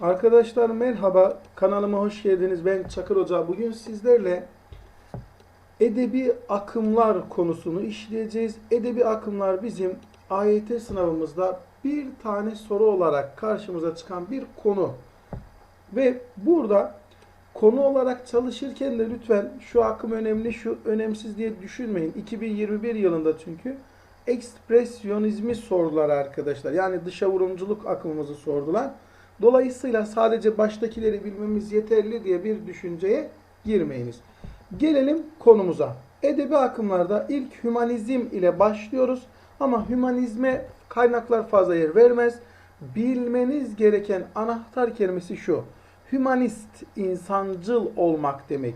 Arkadaşlar merhaba, kanalıma hoş geldiniz. Ben Çakır Hoca. Bugün sizlerle edebi akımlar konusunu işleyeceğiz. Edebi akımlar bizim AYT sınavımızda bir tane soru olarak karşımıza çıkan bir konu. Ve burada konu olarak çalışırken de lütfen şu akım önemli, şu önemsiz diye düşünmeyin. 2021 yılında çünkü ekspresyonizmi sordular arkadaşlar. Yani dışa vurumculuk akımımızı sordular. Dolayısıyla sadece baştakileri bilmemiz yeterli diye bir düşünceye girmeyiniz. Gelelim konumuza. Edebi akımlarda ilk hümanizm ile başlıyoruz ama hümanizme kaynaklar fazla yer vermez. Bilmeniz gereken anahtar kelimesi şu. Hümanist, insancıl olmak demek.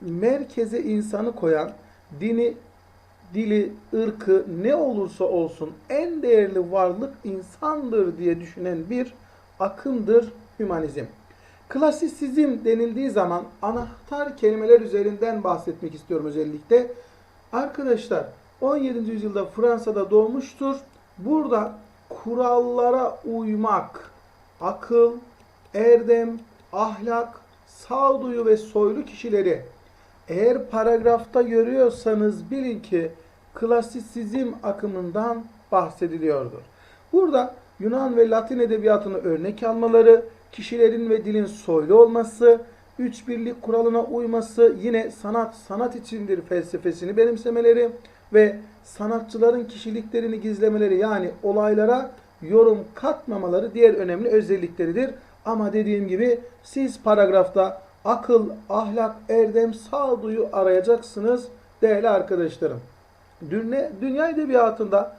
Merkeze insanı koyan, dini, dili, ırkı ne olursa olsun en değerli varlık insandır diye düşünen bir akımdır hümanizm. Klasisizm denildiği zaman anahtar kelimeler üzerinden bahsetmek istiyorum özellikle. Arkadaşlar 17. yüzyılda Fransa'da doğmuştur. Burada kurallara uymak, akıl, erdem, ahlak, sağduyu ve soylu kişileri eğer paragrafta görüyorsanız bilin ki klasisizm akımından bahsediliyordur. Burada Yunan ve Latin edebiyatını örnek almaları, kişilerin ve dilin soylu olması, üç birlik kuralına uyması, yine sanat sanat içindir felsefesini benimsemeleri ve sanatçıların kişiliklerini gizlemeleri yani olaylara yorum katmamaları diğer önemli özellikleridir. Ama dediğim gibi siz paragrafta akıl, ahlak, erdem, sağduyu arayacaksınız değerli arkadaşlarım. Dünya, dünya edebiyatında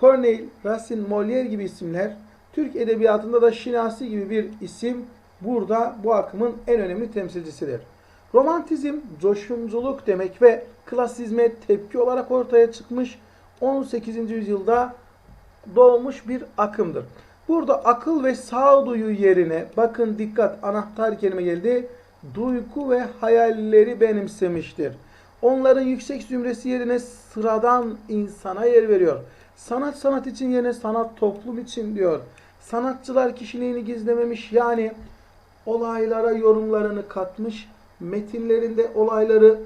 Corneille, Racine, Molière gibi isimler, Türk edebiyatında da Şinasi gibi bir isim burada bu akımın en önemli temsilcisidir. Romantizm, coşumculuk demek ve klasizme tepki olarak ortaya çıkmış 18. yüzyılda doğmuş bir akımdır. Burada akıl ve sağduyu yerine bakın dikkat anahtar kelime geldi. Duygu ve hayalleri benimsemiştir. Onların yüksek zümresi yerine sıradan insana yer veriyor. Sanat sanat için yerine sanat toplum için diyor. Sanatçılar kişiliğini gizlememiş yani olaylara yorumlarını katmış. Metinlerinde olayları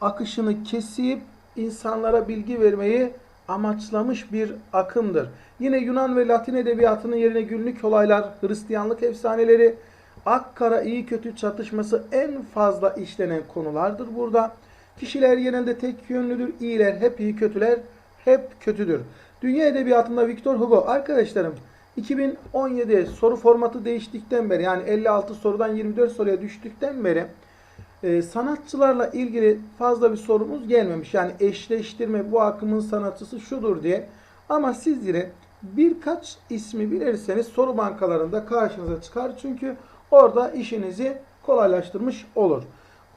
akışını kesip insanlara bilgi vermeyi amaçlamış bir akımdır. Yine Yunan ve Latin edebiyatının yerine günlük olaylar, Hristiyanlık efsaneleri, ak-kara iyi kötü çatışması en fazla işlenen konulardır burada. Kişiler genelde tek yönlüdür. İyiler hep iyi, kötüler hep kötüdür. Dünya edebiyatında Victor Hugo arkadaşlarım 2017 soru formatı değiştikten beri yani 56 sorudan 24 soruya düştükten beri e, sanatçılarla ilgili fazla bir sorumuz gelmemiş. Yani eşleştirme bu akımın sanatçısı şudur diye. Ama siz birkaç ismi bilirseniz soru bankalarında karşınıza çıkar. Çünkü orada işinizi kolaylaştırmış olur.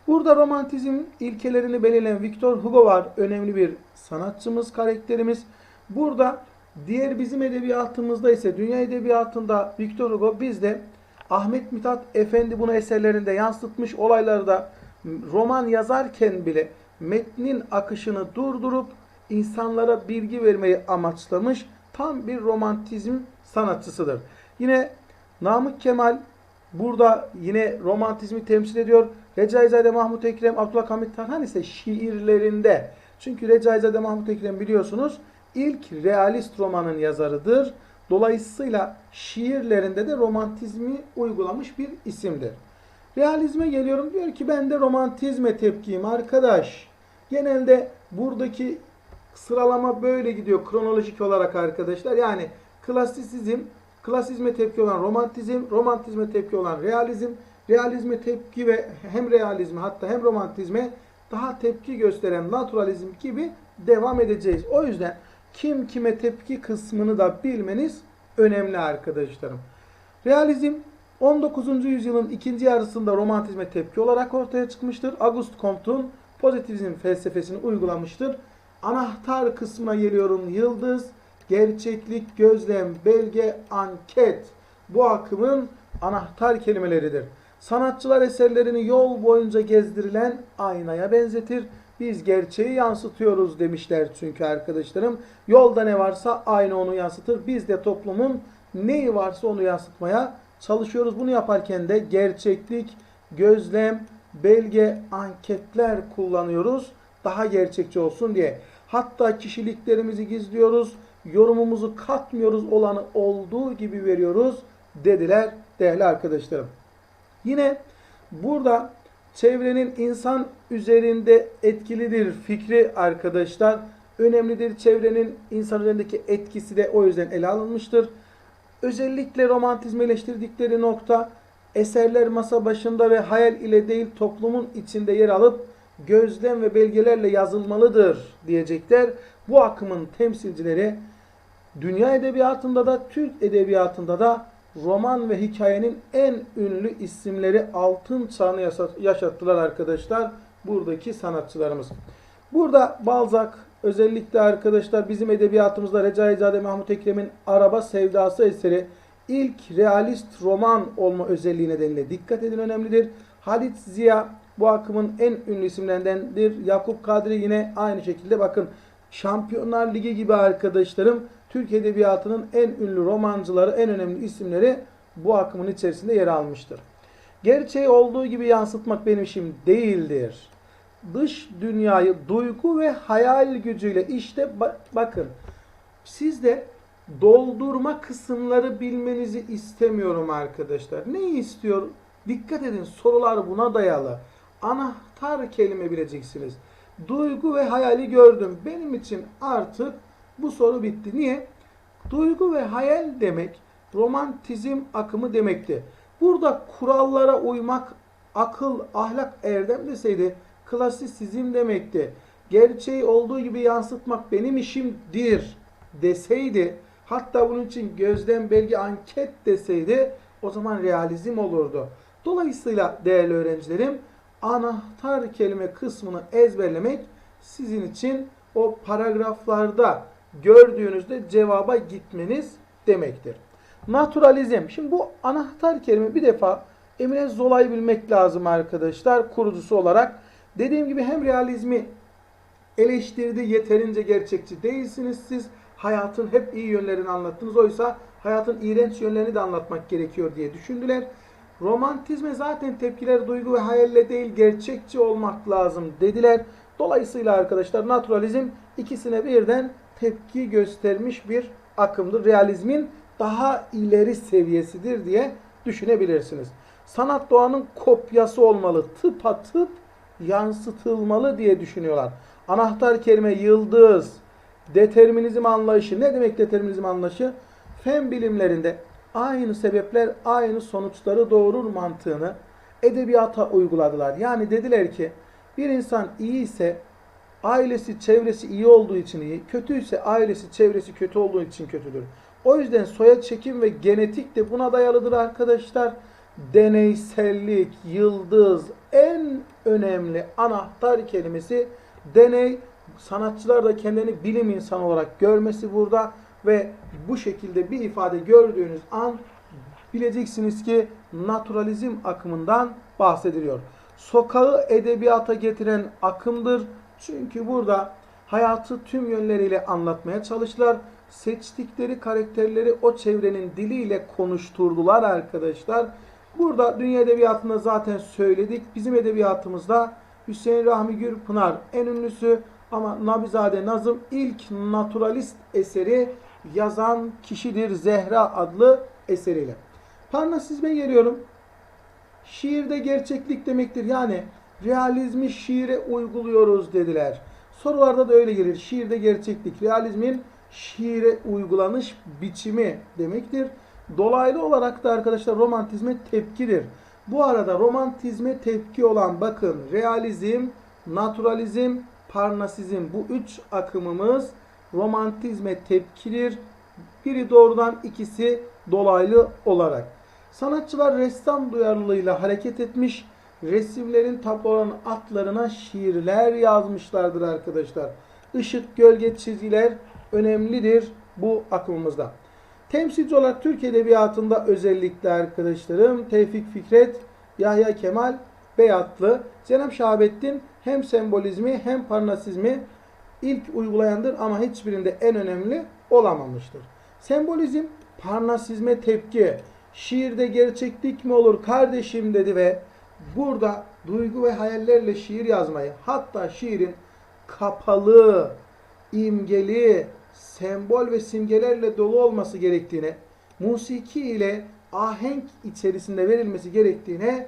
Burada romantizm ilkelerini belirleyen Victor Hugo var. Önemli bir sanatçımız, karakterimiz. Burada diğer bizim edebiyatımızda ise dünya edebiyatında Victor Hugo bizde Ahmet Mithat Efendi bunu eserlerinde yansıtmış olaylarda roman yazarken bile metnin akışını durdurup insanlara bilgi vermeyi amaçlamış tam bir romantizm sanatçısıdır. Yine Namık Kemal burada yine romantizmi temsil ediyor. Recaizade Mahmut Ekrem, Abdülhamit Tarhan ise şiirlerinde. Çünkü Recaizade Mahmut Ekrem biliyorsunuz ilk realist romanın yazarıdır. Dolayısıyla şiirlerinde de romantizmi uygulamış bir isimdir. Realizme geliyorum diyor ki ben de romantizme tepkiyim arkadaş. Genelde buradaki sıralama böyle gidiyor kronolojik olarak arkadaşlar. Yani klasisizm, klasizme tepki olan romantizm, romantizme tepki olan realizm, realizme tepki ve hem realizme hatta hem romantizme daha tepki gösteren naturalizm gibi devam edeceğiz. O yüzden kim kime tepki kısmını da bilmeniz önemli arkadaşlarım. Realizm 19. yüzyılın ikinci yarısında romantizme tepki olarak ortaya çıkmıştır. Auguste Comte'un pozitivizm felsefesini uygulamıştır. Anahtar kısmına geliyorum. Yıldız, gerçeklik, gözlem, belge, anket. Bu akımın anahtar kelimeleridir. Sanatçılar eserlerini yol boyunca gezdirilen aynaya benzetir. Biz gerçeği yansıtıyoruz demişler çünkü arkadaşlarım. Yolda ne varsa aynı onu yansıtır. Biz de toplumun neyi varsa onu yansıtmaya çalışıyoruz. Bunu yaparken de gerçeklik, gözlem, belge, anketler kullanıyoruz. Daha gerçekçi olsun diye. Hatta kişiliklerimizi gizliyoruz, yorumumuzu katmıyoruz, olanı olduğu gibi veriyoruz dediler değerli arkadaşlarım. Yine burada çevrenin insan üzerinde etkilidir fikri arkadaşlar. Önemlidir çevrenin insan üzerindeki etkisi de o yüzden ele alınmıştır. Özellikle romantizmi eleştirdikleri nokta eserler masa başında ve hayal ile değil toplumun içinde yer alıp gözlem ve belgelerle yazılmalıdır diyecekler. Bu akımın temsilcileri dünya edebiyatında da Türk edebiyatında da roman ve hikayenin en ünlü isimleri altın çağını yaşattılar arkadaşlar buradaki sanatçılarımız. Burada Balzac özellikle arkadaşlar bizim edebiyatımızda Recaizade Mahmut Ekrem'in Araba Sevdası eseri ilk realist roman olma özelliği nedeniyle dikkat edin önemlidir. Halit Ziya bu akımın en ünlü isimlerindendir. Yakup Kadri yine aynı şekilde bakın Şampiyonlar Ligi gibi arkadaşlarım Türk Edebiyatı'nın en ünlü romancıları, en önemli isimleri bu akımın içerisinde yer almıştır. Gerçeği olduğu gibi yansıtmak benim işim değildir. Dış dünyayı duygu ve hayal gücüyle işte bakın sizde doldurma kısımları bilmenizi istemiyorum arkadaşlar. Ne istiyor? Dikkat edin sorular buna dayalı. Anahtar kelime bileceksiniz. Duygu ve hayali gördüm. Benim için artık bu soru bitti. Niye? Duygu ve hayal demek romantizm akımı demekti. Burada kurallara uymak akıl, ahlak, erdem deseydi klasisizm demekti. Gerçeği olduğu gibi yansıtmak benim işimdir deseydi hatta bunun için gözlem, belge, anket deseydi o zaman realizm olurdu. Dolayısıyla değerli öğrencilerim anahtar kelime kısmını ezberlemek sizin için o paragraflarda gördüğünüzde cevaba gitmeniz demektir. Naturalizm. Şimdi bu anahtar kelime bir defa Emine Zola'yı bilmek lazım arkadaşlar kurucusu olarak. Dediğim gibi hem realizmi eleştirdi yeterince gerçekçi değilsiniz siz. Hayatın hep iyi yönlerini anlattınız. Oysa hayatın iğrenç yönlerini de anlatmak gerekiyor diye düşündüler. Romantizme zaten tepkiler duygu ve hayalle değil gerçekçi olmak lazım dediler. Dolayısıyla arkadaşlar naturalizm ikisine birden tepki göstermiş bir akımdır. Realizmin daha ileri seviyesidir diye düşünebilirsiniz. Sanat doğanın kopyası olmalı. Tıpatıp yansıtılmalı diye düşünüyorlar. Anahtar kelime yıldız, determinizm anlayışı. Ne demek determinizm anlayışı? Fen bilimlerinde aynı sebepler aynı sonuçları doğurur mantığını edebiyata uyguladılar. Yani dediler ki bir insan iyi ise ailesi, çevresi iyi olduğu için iyi, kötüyse ailesi, çevresi kötü olduğu için kötüdür. O yüzden soya çekim ve genetik de buna dayalıdır arkadaşlar. Deneysellik, yıldız en önemli anahtar kelimesi deney. Sanatçılar da kendini bilim insanı olarak görmesi burada ve bu şekilde bir ifade gördüğünüz an bileceksiniz ki naturalizm akımından bahsediliyor. Sokağı edebiyata getiren akımdır. Çünkü burada hayatı tüm yönleriyle anlatmaya çalıştılar. Seçtikleri karakterleri o çevrenin diliyle konuşturdular arkadaşlar. Burada dünya edebiyatında zaten söyledik. Bizim edebiyatımızda Hüseyin Rahmi Gürpınar en ünlüsü ama Nabizade Nazım ilk naturalist eseri yazan kişidir Zehra adlı eseriyle. Parnasizme geliyorum. Şiirde gerçeklik demektir. Yani realizmi şiire uyguluyoruz dediler. Sorularda da öyle gelir. Şiirde gerçeklik, realizmin şiire uygulanış biçimi demektir. Dolaylı olarak da arkadaşlar romantizme tepkidir. Bu arada romantizme tepki olan bakın realizm, naturalizm, parnasizm bu üç akımımız romantizme tepkidir. Biri doğrudan ikisi dolaylı olarak. Sanatçılar ressam duyarlılığıyla hareket etmiş, resimlerin tabloların atlarına şiirler yazmışlardır arkadaşlar. Işık, gölge, çizgiler önemlidir bu akımımızda. Temsilci olarak Türk Edebiyatı'nda özellikle arkadaşlarım Tevfik Fikret, Yahya Kemal Beyatlı, Cenab Şahabettin hem sembolizmi hem parnasizmi ilk uygulayandır ama hiçbirinde en önemli olamamıştır. Sembolizm parnasizme tepki, Şiirde gerçeklik mi olur kardeşim dedi ve burada duygu ve hayallerle şiir yazmayı hatta şiirin kapalı, imgeli, sembol ve simgelerle dolu olması gerektiğine, musiki ile ahenk içerisinde verilmesi gerektiğine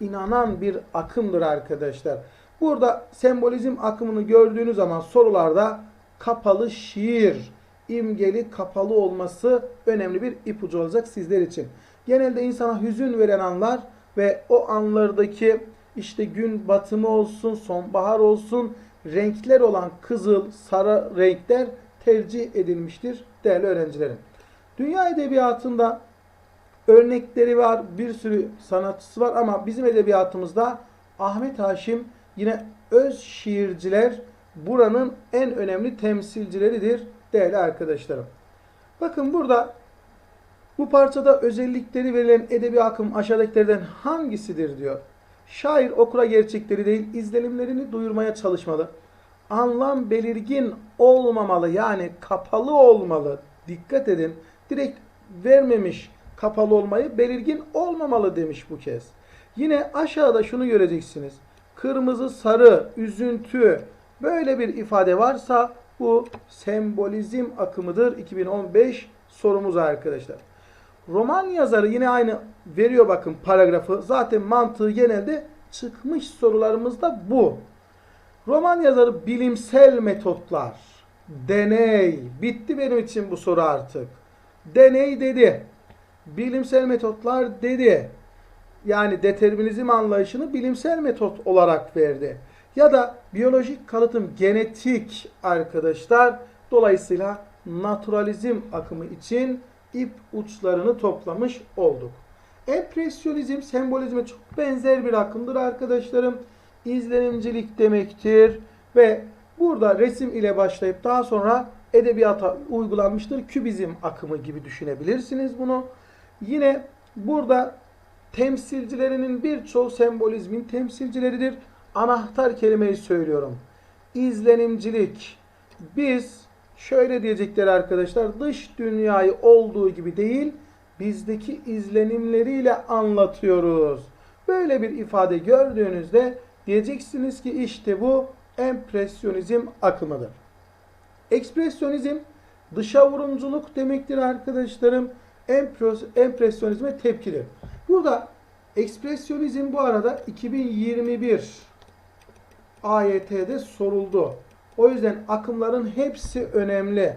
inanan bir akımdır arkadaşlar. Burada sembolizm akımını gördüğünüz zaman sorularda kapalı şiir, imgeli kapalı olması önemli bir ipucu olacak sizler için. Genelde insana hüzün veren anlar ve o anlardaki işte gün batımı olsun, sonbahar olsun, renkler olan kızıl, sarı renkler tercih edilmiştir değerli öğrencilerim. Dünya edebiyatında örnekleri var, bir sürü sanatçısı var ama bizim edebiyatımızda Ahmet Haşim yine öz şiirciler buranın en önemli temsilcileridir değerli arkadaşlarım. Bakın burada bu parçada özellikleri verilen edebi akım aşağıdakilerden hangisidir diyor. Şair okura gerçekleri değil izlenimlerini duyurmaya çalışmalı. Anlam belirgin olmamalı yani kapalı olmalı. Dikkat edin. Direkt vermemiş kapalı olmayı belirgin olmamalı demiş bu kez. Yine aşağıda şunu göreceksiniz. Kırmızı, sarı, üzüntü böyle bir ifade varsa bu sembolizm akımıdır. 2015 sorumuz arkadaşlar. Roman yazarı yine aynı veriyor bakın paragrafı. Zaten mantığı genelde çıkmış sorularımızda bu. Roman yazarı bilimsel metotlar, deney, bitti benim için bu soru artık. Deney dedi. Bilimsel metotlar dedi. Yani determinizm anlayışını bilimsel metot olarak verdi. Ya da biyolojik kalıtım genetik arkadaşlar. Dolayısıyla naturalizm akımı için ip uçlarını toplamış olduk. Empresyonizm sembolizme çok benzer bir akımdır arkadaşlarım. İzlenimcilik demektir ve burada resim ile başlayıp daha sonra edebiyata uygulanmıştır. Kübizm akımı gibi düşünebilirsiniz bunu. Yine burada temsilcilerinin birçoğu sembolizmin temsilcileridir. Anahtar kelimeyi söylüyorum. İzlenimcilik. Biz şöyle diyecekler arkadaşlar. Dış dünyayı olduğu gibi değil, bizdeki izlenimleriyle anlatıyoruz. Böyle bir ifade gördüğünüzde diyeceksiniz ki işte bu empresyonizm akımıdır. Ekspresyonizm dışa vurumculuk demektir arkadaşlarım. Empresyonizme tepkidir. Burada ekspresyonizm bu arada 2021 AYT'de soruldu. O yüzden akımların hepsi önemli.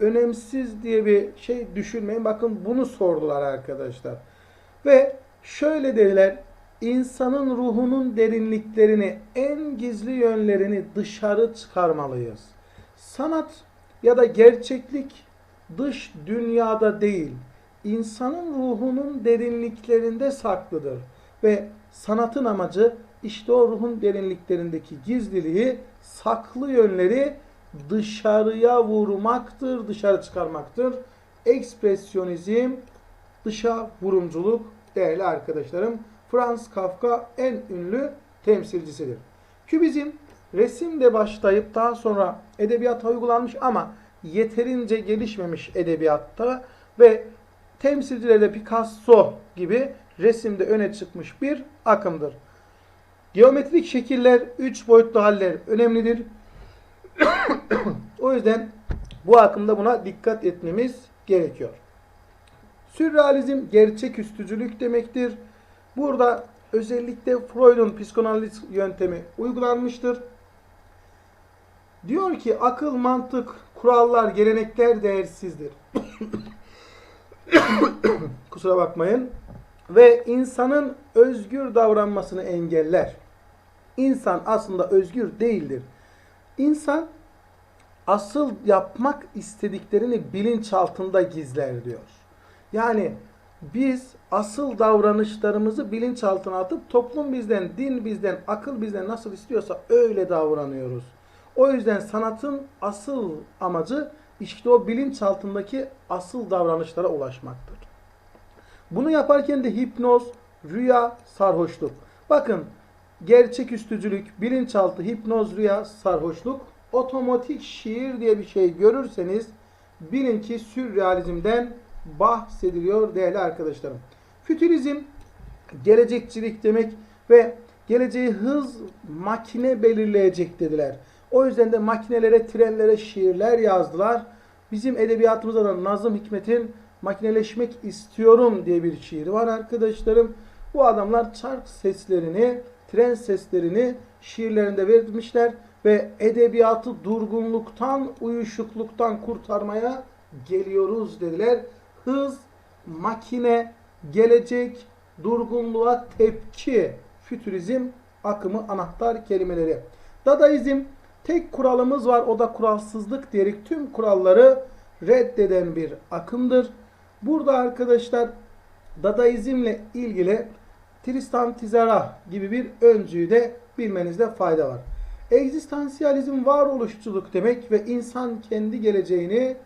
Önemsiz diye bir şey düşünmeyin. Bakın bunu sordular arkadaşlar. Ve şöyle dediler. İnsanın ruhunun derinliklerini, en gizli yönlerini dışarı çıkarmalıyız. Sanat ya da gerçeklik dış dünyada değil, insanın ruhunun derinliklerinde saklıdır. Ve sanatın amacı işte o ruhun derinliklerindeki gizliliği, saklı yönleri dışarıya vurmaktır, dışarı çıkarmaktır. Ekspresyonizm, dışa vurumculuk değerli arkadaşlarım. Franz Kafka en ünlü temsilcisidir. Kübizm resimde başlayıp daha sonra edebiyata uygulanmış ama yeterince gelişmemiş edebiyatta ve temsilcilerde Picasso gibi resimde öne çıkmış bir akımdır. Geometrik şekiller, üç boyutlu haller önemlidir. o yüzden bu akımda buna dikkat etmemiz gerekiyor. Sürrealizm gerçek üstücülük demektir. Burada özellikle Freud'un psikanaliz yöntemi uygulanmıştır. Diyor ki akıl, mantık, kurallar, gelenekler değersizdir. Kusura bakmayın. Ve insanın özgür davranmasını engeller. İnsan aslında özgür değildir. İnsan asıl yapmak istediklerini bilinçaltında gizler diyor. Yani biz asıl davranışlarımızı bilinçaltına atıp toplum bizden, din bizden, akıl bizden nasıl istiyorsa öyle davranıyoruz. O yüzden sanatın asıl amacı işte o bilinçaltındaki asıl davranışlara ulaşmaktır. Bunu yaparken de hipnoz, rüya, sarhoşluk. Bakın gerçek üstücülük, bilinçaltı, hipnoz, rüya, sarhoşluk, otomatik şiir diye bir şey görürseniz bilin ki sürrealizmden bahsediliyor değerli arkadaşlarım. Fütürizm gelecekçilik demek ve geleceği hız makine belirleyecek dediler. O yüzden de makinelere, trenlere şiirler yazdılar. Bizim edebiyatımızda da Nazım Hikmet'in makineleşmek istiyorum diye bir şiiri var arkadaşlarım. Bu adamlar çark seslerini, tren seslerini şiirlerinde vermişler ve edebiyatı durgunluktan, uyuşukluktan kurtarmaya geliyoruz dediler. Hız, makine, gelecek, durgunluğa tepki, fütürizm akımı anahtar kelimeleri. Dadaizm tek kuralımız var o da kuralsızlık diyerek tüm kuralları reddeden bir akımdır. Burada arkadaşlar Dadaizmle ilgili Tristan Tzara gibi bir öncüyü de bilmenizde fayda var. Egzistansiyalizm varoluşçuluk demek ve insan kendi geleceğini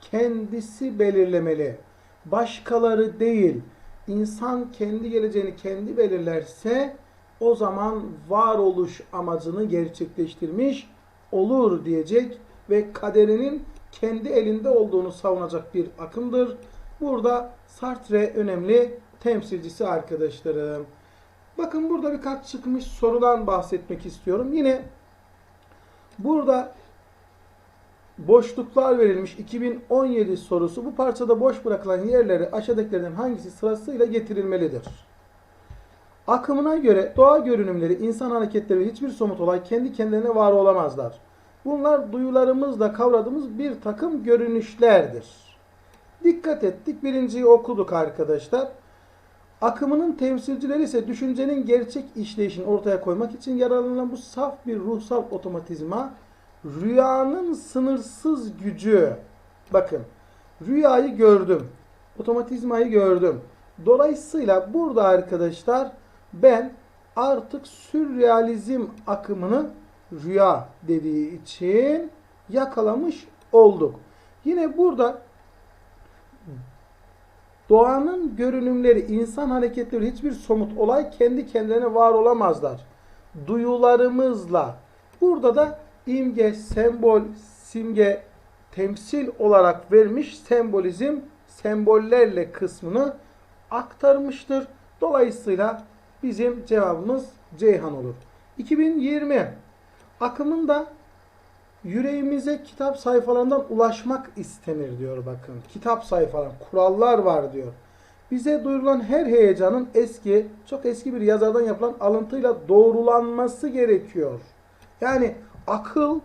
kendisi belirlemeli. Başkaları değil. İnsan kendi geleceğini kendi belirlerse o zaman varoluş amacını gerçekleştirmiş olur diyecek ve kaderinin kendi elinde olduğunu savunacak bir akımdır. Burada Sartre önemli temsilcisi arkadaşlarım. Bakın burada birkaç çıkmış sorudan bahsetmek istiyorum. Yine burada boşluklar verilmiş 2017 sorusu. Bu parçada boş bırakılan yerleri aşağıdakilerden hangisi sırasıyla getirilmelidir? Akımına göre doğa görünümleri, insan hareketleri ve hiçbir somut olay kendi kendilerine var olamazlar. Bunlar duyularımızla kavradığımız bir takım görünüşlerdir. Dikkat ettik. Birinciyi okuduk arkadaşlar. Akımının temsilcileri ise düşüncenin gerçek işleyişini ortaya koymak için yararlanılan bu saf bir ruhsal otomatizma rüyanın sınırsız gücü. Bakın rüyayı gördüm. Otomatizmayı gördüm. Dolayısıyla burada arkadaşlar ben artık sürrealizm akımını rüya dediği için yakalamış olduk. Yine burada doğanın görünümleri, insan hareketleri hiçbir somut olay kendi kendilerine var olamazlar. Duyularımızla. Burada da imge, sembol, simge, temsil olarak vermiş sembolizm sembollerle kısmını aktarmıştır. Dolayısıyla bizim cevabımız Ceyhan olur. 2020 akımında yüreğimize kitap sayfalarından ulaşmak istenir diyor bakın. Kitap sayfaları, kurallar var diyor. Bize duyurulan her heyecanın eski, çok eski bir yazardan yapılan alıntıyla doğrulanması gerekiyor. Yani akıl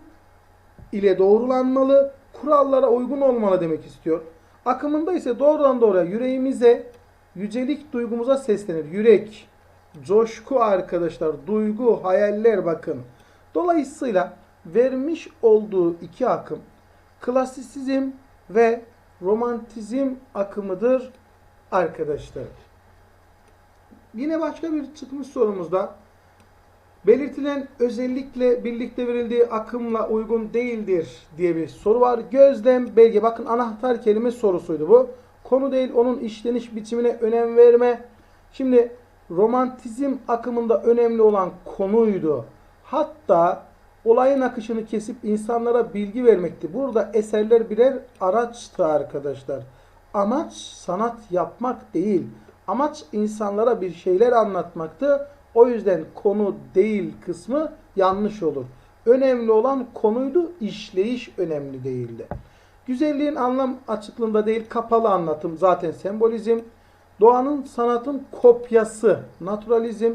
ile doğrulanmalı, kurallara uygun olmalı demek istiyor. Akımında ise doğrudan doğruya yüreğimize, yücelik duygumuza seslenir. Yürek, coşku arkadaşlar, duygu, hayaller bakın. Dolayısıyla vermiş olduğu iki akım klasisizm ve romantizm akımıdır arkadaşlar. Yine başka bir çıkmış sorumuzda belirtilen özellikle birlikte verildiği akımla uygun değildir diye bir soru var. Gözlem, belge. Bakın anahtar kelime sorusuydu bu. Konu değil onun işleniş biçimine önem verme. Şimdi romantizm akımında önemli olan konuydu. Hatta olayın akışını kesip insanlara bilgi vermekti. Burada eserler birer araçtı arkadaşlar. Amaç sanat yapmak değil. Amaç insanlara bir şeyler anlatmaktı. O yüzden konu değil kısmı yanlış olur. Önemli olan konuydu, işleyiş önemli değildi. Güzelliğin anlam açıklığında değil, kapalı anlatım zaten sembolizm. Doğanın sanatın kopyası, naturalizm.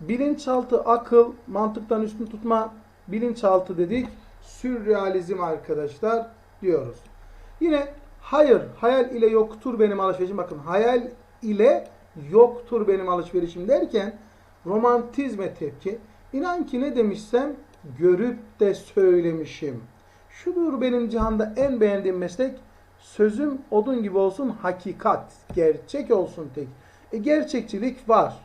Bilinçaltı, akıl, mantıktan üstün tutma, bilinçaltı dedik. Sürrealizm arkadaşlar diyoruz. Yine hayır, hayal ile yoktur benim alışverişim. Bakın hayal ile yoktur benim alışverişim derken romantizme tepki. İnan ki ne demişsem görüp de söylemişim. Şudur benim cihanda en beğendiğim meslek. Sözüm odun gibi olsun hakikat. Gerçek olsun tek. E, gerçekçilik var.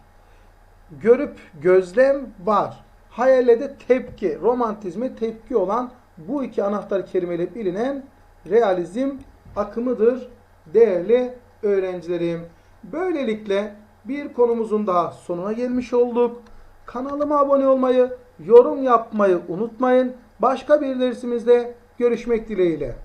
Görüp gözlem var. Hayale de tepki. Romantizme tepki olan bu iki anahtar kelimeyle bilinen realizm akımıdır değerli öğrencilerim. Böylelikle bir konumuzun daha sonuna gelmiş olduk. Kanalıma abone olmayı, yorum yapmayı unutmayın. Başka bir dersimizde görüşmek dileğiyle.